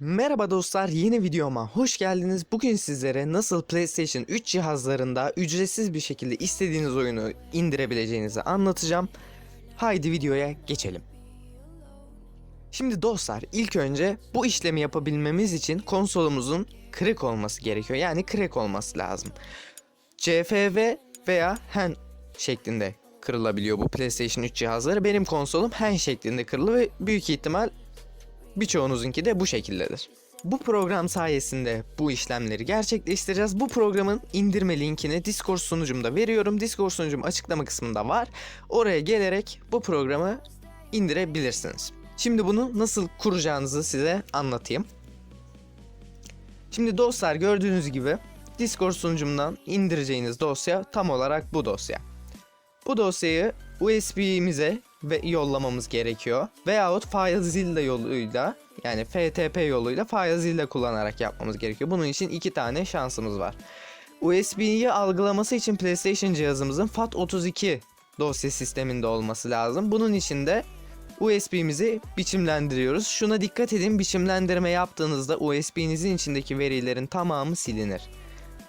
Merhaba dostlar, yeni videoma hoş geldiniz. Bugün sizlere nasıl PlayStation 3 cihazlarında ücretsiz bir şekilde istediğiniz oyunu indirebileceğinizi anlatacağım. Haydi videoya geçelim. Şimdi dostlar, ilk önce bu işlemi yapabilmemiz için konsolumuzun kırık olması gerekiyor. Yani crack olması lazım. CFV veya HEN şeklinde kırılabiliyor bu PlayStation 3 cihazları. Benim konsolum HEN şeklinde kırılı ve büyük ihtimal Birçoğunuzunki de bu şekildedir. Bu program sayesinde bu işlemleri gerçekleştireceğiz. Bu programın indirme linkini Discord sunucumda veriyorum. Discord sunucum açıklama kısmında var. Oraya gelerek bu programı indirebilirsiniz. Şimdi bunu nasıl kuracağınızı size anlatayım. Şimdi dostlar gördüğünüz gibi Discord sunucumdan indireceğiniz dosya tam olarak bu dosya. Bu dosyayı USB'mize ve yollamamız gerekiyor. Veyahut FileZilla yoluyla yani FTP yoluyla FileZilla kullanarak yapmamız gerekiyor. Bunun için iki tane şansımız var. USB'yi algılaması için PlayStation cihazımızın FAT32 dosya sisteminde olması lazım. Bunun için de USB'mizi biçimlendiriyoruz. Şuna dikkat edin biçimlendirme yaptığınızda USB'nizin içindeki verilerin tamamı silinir.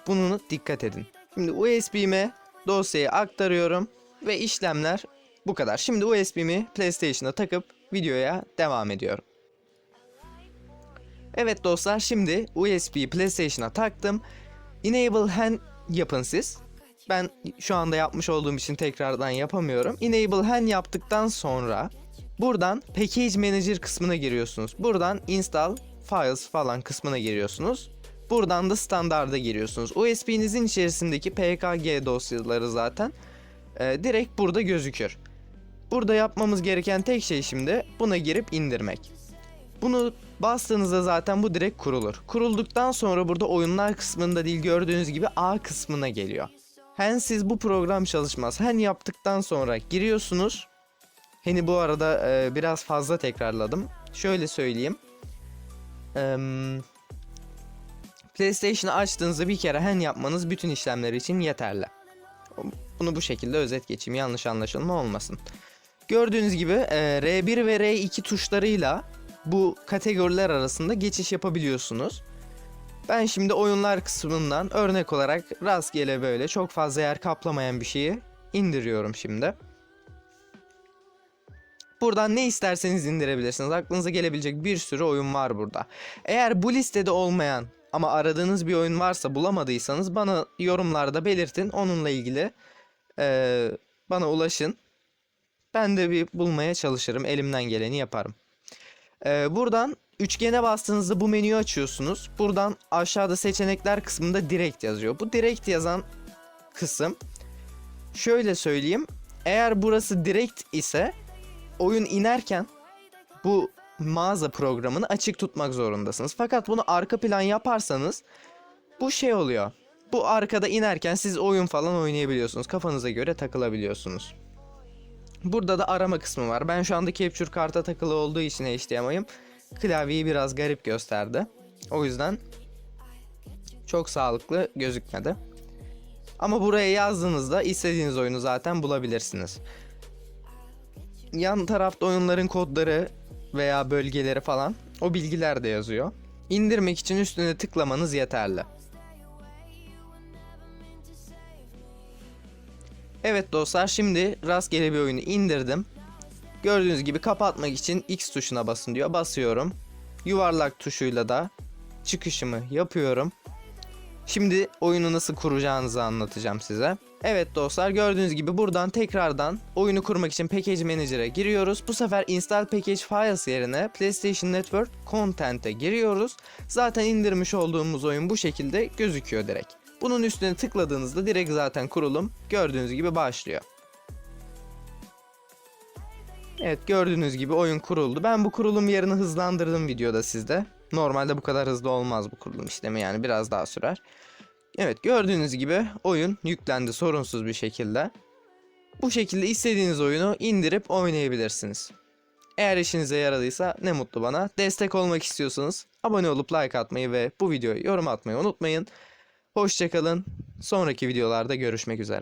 Bunu dikkat edin. Şimdi USB'me dosyayı aktarıyorum ve işlemler bu kadar. Şimdi USB'mi PlayStation'a takıp videoya devam ediyorum. Evet dostlar şimdi USB PlayStation'a taktım. Enable HAN yapın siz. Ben şu anda yapmış olduğum için tekrardan yapamıyorum. Enable HAN yaptıktan sonra buradan Package Manager kısmına giriyorsunuz. Buradan Install Files falan kısmına giriyorsunuz. Buradan da standarda giriyorsunuz. USB'nizin içerisindeki PKG dosyaları zaten e, direkt burada gözükür. Burada yapmamız gereken tek şey şimdi buna girip indirmek. Bunu bastığınızda zaten bu direkt kurulur. Kurulduktan sonra burada oyunlar kısmında değil gördüğünüz gibi A kısmına geliyor. Hensiz bu program çalışmaz. Hen yaptıktan sonra giriyorsunuz. Hani bu arada e, biraz fazla tekrarladım. Şöyle söyleyeyim. Eee PlayStation'ı açtığınızda bir kere hen yapmanız bütün işlemler için yeterli. Bunu bu şekilde özet geçeyim yanlış anlaşılma olmasın. Gördüğünüz gibi e, R1 ve R2 tuşlarıyla bu kategoriler arasında geçiş yapabiliyorsunuz. Ben şimdi oyunlar kısmından örnek olarak rastgele böyle çok fazla yer kaplamayan bir şeyi indiriyorum şimdi. Buradan ne isterseniz indirebilirsiniz. Aklınıza gelebilecek bir sürü oyun var burada. Eğer bu listede olmayan ama aradığınız bir oyun varsa bulamadıysanız bana yorumlarda belirtin. Onunla ilgili eee, bana ulaşın. Ben de bir bulmaya çalışırım. Elimden geleni yaparım. Eee, buradan üçgene bastığınızda bu menüyü açıyorsunuz. Buradan aşağıda seçenekler kısmında direkt yazıyor. Bu direkt yazan kısım şöyle söyleyeyim. Eğer burası direkt ise oyun inerken bu mağaza programını açık tutmak zorundasınız. Fakat bunu arka plan yaparsanız bu şey oluyor. Bu arkada inerken siz oyun falan oynayabiliyorsunuz. Kafanıza göre takılabiliyorsunuz. Burada da arama kısmı var. Ben şu anda Capture karta takılı olduğu için HDMI'yim. Klavyeyi biraz garip gösterdi. O yüzden çok sağlıklı gözükmedi. Ama buraya yazdığınızda istediğiniz oyunu zaten bulabilirsiniz. Yan tarafta oyunların kodları veya bölgeleri falan o bilgiler de yazıyor. İndirmek için üstüne tıklamanız yeterli. Evet dostlar şimdi rastgele bir oyunu indirdim. Gördüğünüz gibi kapatmak için X tuşuna basın diyor. Basıyorum. Yuvarlak tuşuyla da çıkışımı yapıyorum. Şimdi oyunu nasıl kuracağınızı anlatacağım size. Evet dostlar gördüğünüz gibi buradan tekrardan oyunu kurmak için Package Manager'a giriyoruz. Bu sefer Install Package Files yerine PlayStation Network Content'e giriyoruz. Zaten indirmiş olduğumuz oyun bu şekilde gözüküyor direkt. Bunun üstüne tıkladığınızda direkt zaten kurulum gördüğünüz gibi başlıyor. Evet gördüğünüz gibi oyun kuruldu. Ben bu kurulum yerini hızlandırdım videoda sizde. Normalde bu kadar hızlı olmaz bu kurulum işlemi yani biraz daha sürer. Evet gördüğünüz gibi oyun yüklendi sorunsuz bir şekilde. Bu şekilde istediğiniz oyunu indirip oynayabilirsiniz. Eğer işinize yaradıysa ne mutlu bana. Destek olmak istiyorsanız abone olup like atmayı ve bu videoya yorum atmayı unutmayın. Hoşçakalın. Sonraki videolarda görüşmek üzere.